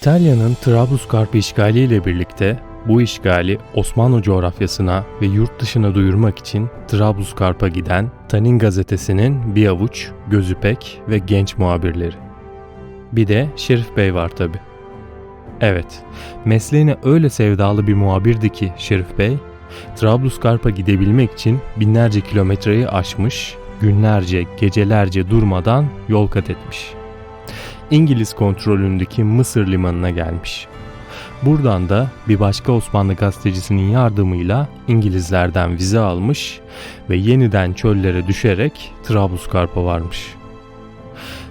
İtalya'nın Trablusgarp işgali ile birlikte bu işgali Osmanlı coğrafyasına ve yurt dışına duyurmak için Trablusgarp'a giden Tanin gazetesinin bir avuç gözüpek ve genç muhabirleri. Bir de Şerif Bey var tabi. Evet, mesleğine öyle sevdalı bir muhabirdi ki Şerif Bey, Trablusgarp'a gidebilmek için binlerce kilometreyi aşmış, günlerce, gecelerce durmadan yol kat etmiş. İngiliz kontrolündeki Mısır limanına gelmiş. Buradan da bir başka Osmanlı gazetecisinin yardımıyla İngilizlerden vize almış ve yeniden çöllere düşerek Trablusgarp'a varmış.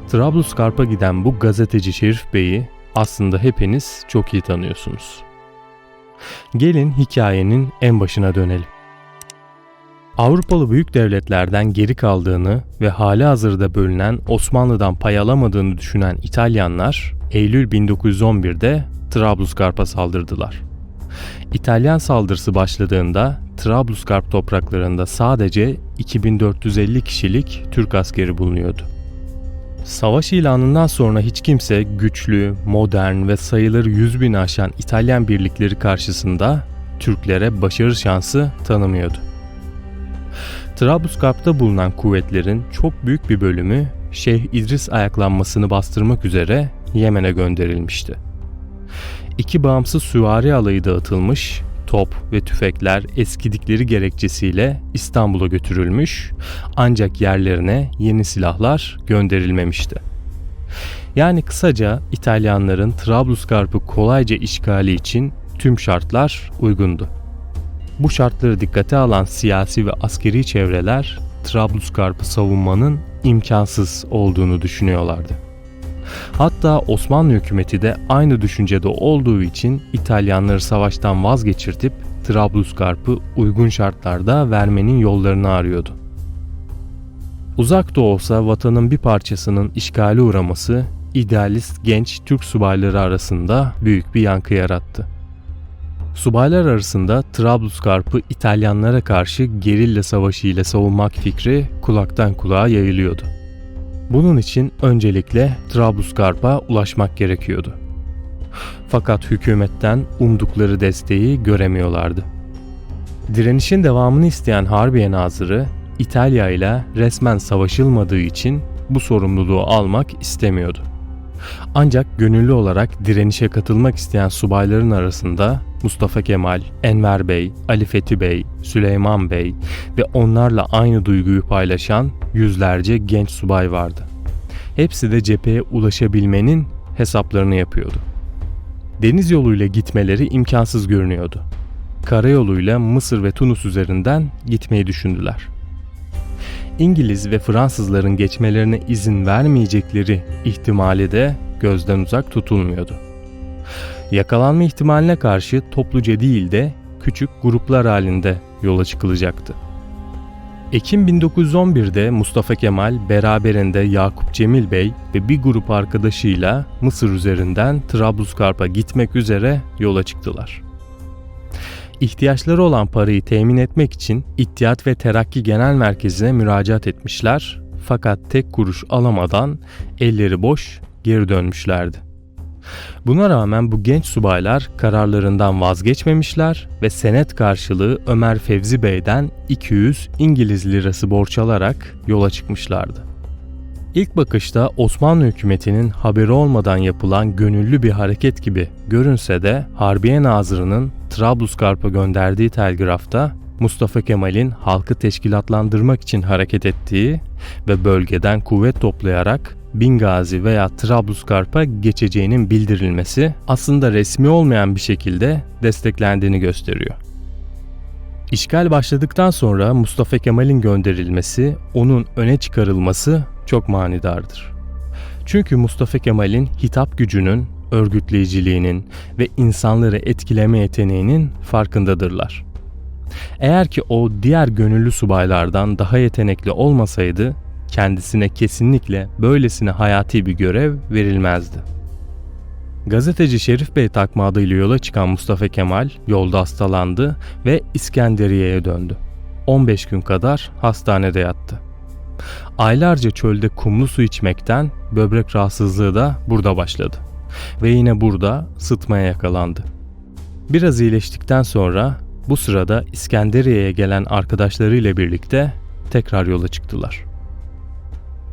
Trablusgarp'a giden bu gazeteci Şerif Bey'i aslında hepiniz çok iyi tanıyorsunuz. Gelin hikayenin en başına dönelim. Avrupalı büyük devletlerden geri kaldığını ve hali hazırda bölünen Osmanlı'dan pay alamadığını düşünen İtalyanlar Eylül 1911'de Trablusgarp'a saldırdılar. İtalyan saldırısı başladığında Trablusgarp topraklarında sadece 2450 kişilik Türk askeri bulunuyordu. Savaş ilanından sonra hiç kimse güçlü, modern ve sayıları 100 bin aşan İtalyan birlikleri karşısında Türklere başarı şansı tanımıyordu. Trablusgarp'ta bulunan kuvvetlerin çok büyük bir bölümü Şeyh İdris ayaklanmasını bastırmak üzere Yemen'e gönderilmişti. İki bağımsız süvari alayı dağıtılmış, top ve tüfekler eskidikleri gerekçesiyle İstanbul'a götürülmüş ancak yerlerine yeni silahlar gönderilmemişti. Yani kısaca İtalyanların Trablusgarp'ı kolayca işgali için tüm şartlar uygundu. Bu şartları dikkate alan siyasi ve askeri çevreler Trablusgarp'ı savunmanın imkansız olduğunu düşünüyorlardı. Hatta Osmanlı hükümeti de aynı düşüncede olduğu için İtalyanları savaştan vazgeçirtip Trablusgarp'ı uygun şartlarda vermenin yollarını arıyordu. Uzak da olsa vatanın bir parçasının işgali uğraması idealist genç Türk subayları arasında büyük bir yankı yarattı. Subaylar arasında Trablusgarp'ı İtalyanlara karşı gerilla savaşı ile savunmak fikri kulaktan kulağa yayılıyordu. Bunun için öncelikle Trablusgarp'a ulaşmak gerekiyordu. Fakat hükümetten umdukları desteği göremiyorlardı. Direnişin devamını isteyen Harbiye Nazırı İtalya ile resmen savaşılmadığı için bu sorumluluğu almak istemiyordu. Ancak gönüllü olarak direnişe katılmak isteyen subayların arasında Mustafa Kemal, Enver Bey, Ali Fethi Bey, Süleyman Bey ve onlarla aynı duyguyu paylaşan yüzlerce genç subay vardı. Hepsi de cepheye ulaşabilmenin hesaplarını yapıyordu. Deniz yoluyla gitmeleri imkansız görünüyordu. Karayoluyla Mısır ve Tunus üzerinden gitmeyi düşündüler. İngiliz ve Fransızların geçmelerine izin vermeyecekleri ihtimali de gözden uzak tutulmuyordu. Yakalanma ihtimaline karşı topluca değil de küçük gruplar halinde yola çıkılacaktı. Ekim 1911'de Mustafa Kemal beraberinde Yakup Cemil Bey ve bir grup arkadaşıyla Mısır üzerinden Trablusgarp'a gitmek üzere yola çıktılar. İhtiyaçları olan parayı temin etmek için İttihat ve Terakki Genel Merkezi'ne müracaat etmişler fakat tek kuruş alamadan elleri boş geri dönmüşlerdi. Buna rağmen bu genç subaylar kararlarından vazgeçmemişler ve senet karşılığı Ömer Fevzi Bey'den 200 İngiliz lirası borç alarak yola çıkmışlardı. İlk bakışta Osmanlı hükümetinin haberi olmadan yapılan gönüllü bir hareket gibi görünse de Harbiye Nazırı'nın Trablusgarp'a gönderdiği telgrafta Mustafa Kemal'in halkı teşkilatlandırmak için hareket ettiği ve bölgeden kuvvet toplayarak Bingazi veya Trablusgarp'a geçeceğinin bildirilmesi aslında resmi olmayan bir şekilde desteklendiğini gösteriyor. İşgal başladıktan sonra Mustafa Kemal'in gönderilmesi, onun öne çıkarılması çok manidardır. Çünkü Mustafa Kemal'in hitap gücünün, örgütleyiciliğinin ve insanları etkileme yeteneğinin farkındadırlar. Eğer ki o diğer gönüllü subaylardan daha yetenekli olmasaydı kendisine kesinlikle böylesine hayati bir görev verilmezdi. Gazeteci Şerif Bey takma adıyla yola çıkan Mustafa Kemal yolda hastalandı ve İskenderiye'ye döndü. 15 gün kadar hastanede yattı. Aylarca çölde kumlu su içmekten böbrek rahatsızlığı da burada başladı. Ve yine burada sıtmaya yakalandı. Biraz iyileştikten sonra bu sırada İskenderiye'ye gelen arkadaşlarıyla birlikte tekrar yola çıktılar.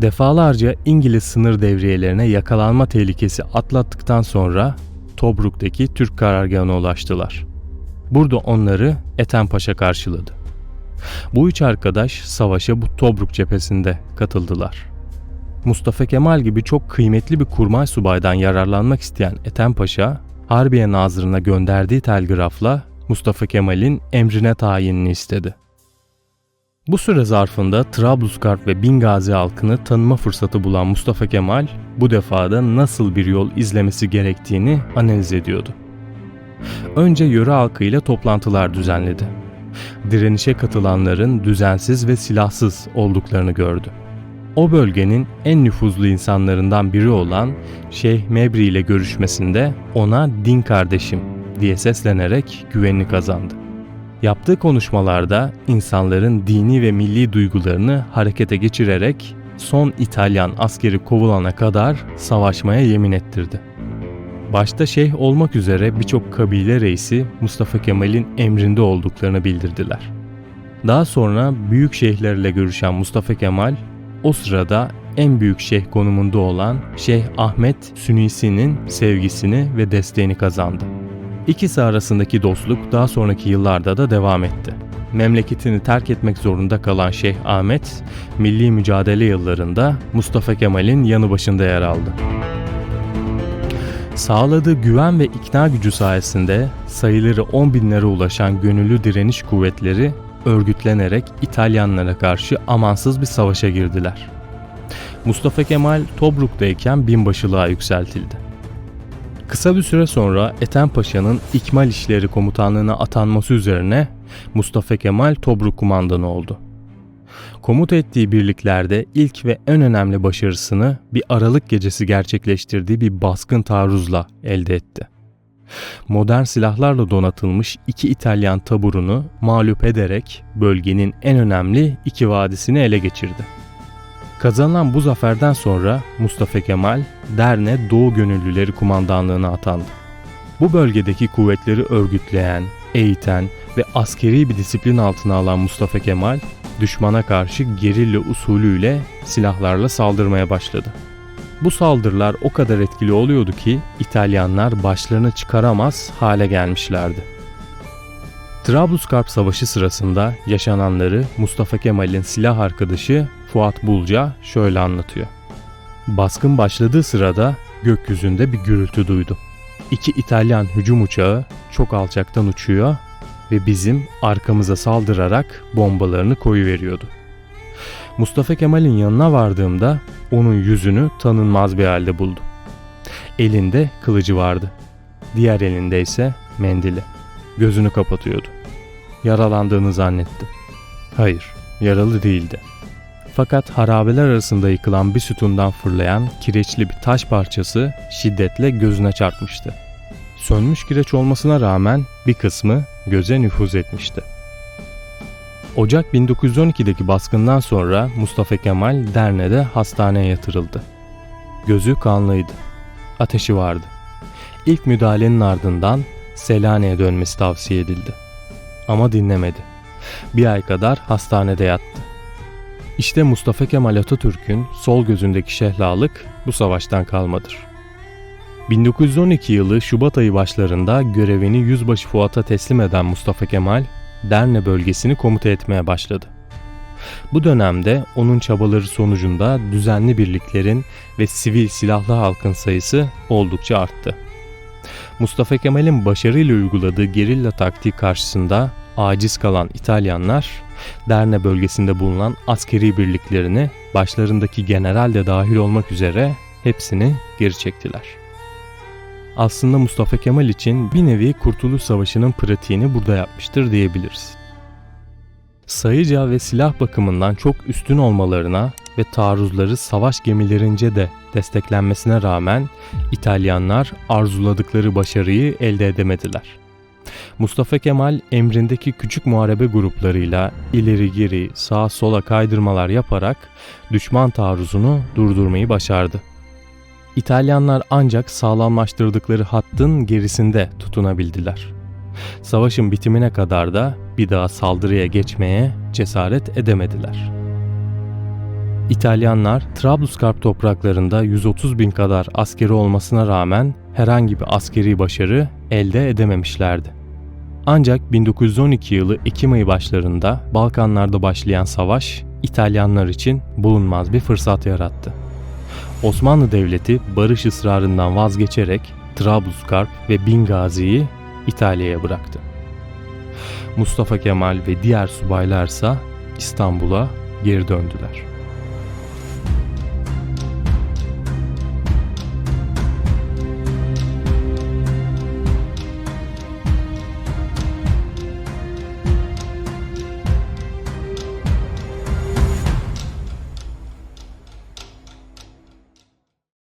Defalarca İngiliz sınır devriyelerine yakalanma tehlikesi atlattıktan sonra Tobruk'taki Türk karargahına ulaştılar. Burada onları Ethem Paşa karşıladı. Bu üç arkadaş savaşa bu Tobruk cephesinde katıldılar. Mustafa Kemal gibi çok kıymetli bir kurmay subaydan yararlanmak isteyen Ethem Paşa, Harbiye Nazırı'na gönderdiği telgrafla Mustafa Kemal'in emrine tayinini istedi. Bu süre zarfında Trablusgarp ve Bingazi halkını tanıma fırsatı bulan Mustafa Kemal bu defada nasıl bir yol izlemesi gerektiğini analiz ediyordu. Önce yöre halkıyla toplantılar düzenledi. Direnişe katılanların düzensiz ve silahsız olduklarını gördü. O bölgenin en nüfuzlu insanlarından biri olan Şeyh Mebri ile görüşmesinde ona din kardeşim diye seslenerek güvenini kazandı. Yaptığı konuşmalarda insanların dini ve milli duygularını harekete geçirerek son İtalyan askeri kovulana kadar savaşmaya yemin ettirdi. Başta şeyh olmak üzere birçok kabile reisi Mustafa Kemal'in emrinde olduklarını bildirdiler. Daha sonra büyük şeyhlerle görüşen Mustafa Kemal o sırada en büyük şeyh konumunda olan Şeyh Ahmet Sünisi'nin sevgisini ve desteğini kazandı. İkisi arasındaki dostluk daha sonraki yıllarda da devam etti. Memleketini terk etmek zorunda kalan Şeyh Ahmet, milli mücadele yıllarında Mustafa Kemal'in yanı başında yer aldı. Sağladığı güven ve ikna gücü sayesinde sayıları 10 binlere ulaşan gönüllü direniş kuvvetleri örgütlenerek İtalyanlara karşı amansız bir savaşa girdiler. Mustafa Kemal Tobruk'tayken binbaşılığa yükseltildi. Kısa bir süre sonra Ethem Paşa'nın İkmal İşleri Komutanlığı'na atanması üzerine Mustafa Kemal Tobruk kumandanı oldu. Komuta ettiği birliklerde ilk ve en önemli başarısını bir Aralık gecesi gerçekleştirdiği bir baskın taarruzla elde etti. Modern silahlarla donatılmış iki İtalyan taburunu mağlup ederek bölgenin en önemli iki vadisini ele geçirdi. Kazanılan bu zaferden sonra Mustafa Kemal Derne Doğu Gönüllüleri Kumandanlığı'na atandı. Bu bölgedeki kuvvetleri örgütleyen, eğiten ve askeri bir disiplin altına alan Mustafa Kemal, düşmana karşı gerilla usulüyle silahlarla saldırmaya başladı. Bu saldırılar o kadar etkili oluyordu ki İtalyanlar başlarını çıkaramaz hale gelmişlerdi. Trablusgarp Savaşı sırasında yaşananları Mustafa Kemal'in silah arkadaşı Fuat Bulca şöyle anlatıyor. Baskın başladığı sırada gökyüzünde bir gürültü duydu. İki İtalyan hücum uçağı çok alçaktan uçuyor ve bizim arkamıza saldırarak bombalarını koyuveriyordu. Mustafa Kemal'in yanına vardığımda onun yüzünü tanınmaz bir halde buldum. Elinde kılıcı vardı. Diğer elinde ise mendili. Gözünü kapatıyordu. Yaralandığını zannettim. Hayır, yaralı değildi. Fakat harabeler arasında yıkılan bir sütundan fırlayan kireçli bir taş parçası şiddetle gözüne çarpmıştı. Sönmüş kireç olmasına rağmen bir kısmı göze nüfuz etmişti. Ocak 1912'deki baskından sonra Mustafa Kemal Derne'de hastaneye yatırıldı. Gözü kanlıydı. Ateşi vardı. İlk müdahalenin ardından Selanik'e dönmesi tavsiye edildi. Ama dinlemedi. Bir ay kadar hastanede yattı. İşte Mustafa Kemal Atatürk'ün sol gözündeki şehlalık bu savaştan kalmadır. 1912 yılı Şubat ayı başlarında görevini Yüzbaşı Fuat'a teslim eden Mustafa Kemal, Derne bölgesini komuta etmeye başladı. Bu dönemde onun çabaları sonucunda düzenli birliklerin ve sivil silahlı halkın sayısı oldukça arttı. Mustafa Kemal'in başarıyla uyguladığı gerilla taktiği karşısında aciz kalan İtalyanlar, Derne bölgesinde bulunan askeri birliklerini başlarındaki general de dahil olmak üzere hepsini geri çektiler. Aslında Mustafa Kemal için bir nevi Kurtuluş Savaşı'nın pratiğini burada yapmıştır diyebiliriz. Sayıca ve silah bakımından çok üstün olmalarına ve taarruzları savaş gemilerince de desteklenmesine rağmen İtalyanlar arzuladıkları başarıyı elde edemediler. Mustafa Kemal emrindeki küçük muharebe gruplarıyla ileri geri sağa sola kaydırmalar yaparak düşman taarruzunu durdurmayı başardı. İtalyanlar ancak sağlamlaştırdıkları hattın gerisinde tutunabildiler. Savaşın bitimine kadar da bir daha saldırıya geçmeye cesaret edemediler. İtalyanlar Trablusgarp topraklarında 130 bin kadar askeri olmasına rağmen herhangi bir askeri başarı elde edememişlerdi. Ancak 1912 yılı Ekim ayı başlarında Balkanlarda başlayan savaş İtalyanlar için bulunmaz bir fırsat yarattı. Osmanlı Devleti barış ısrarından vazgeçerek Trablusgarp ve Bingazi'yi İtalya'ya bıraktı. Mustafa Kemal ve diğer subaylarsa İstanbul'a geri döndüler.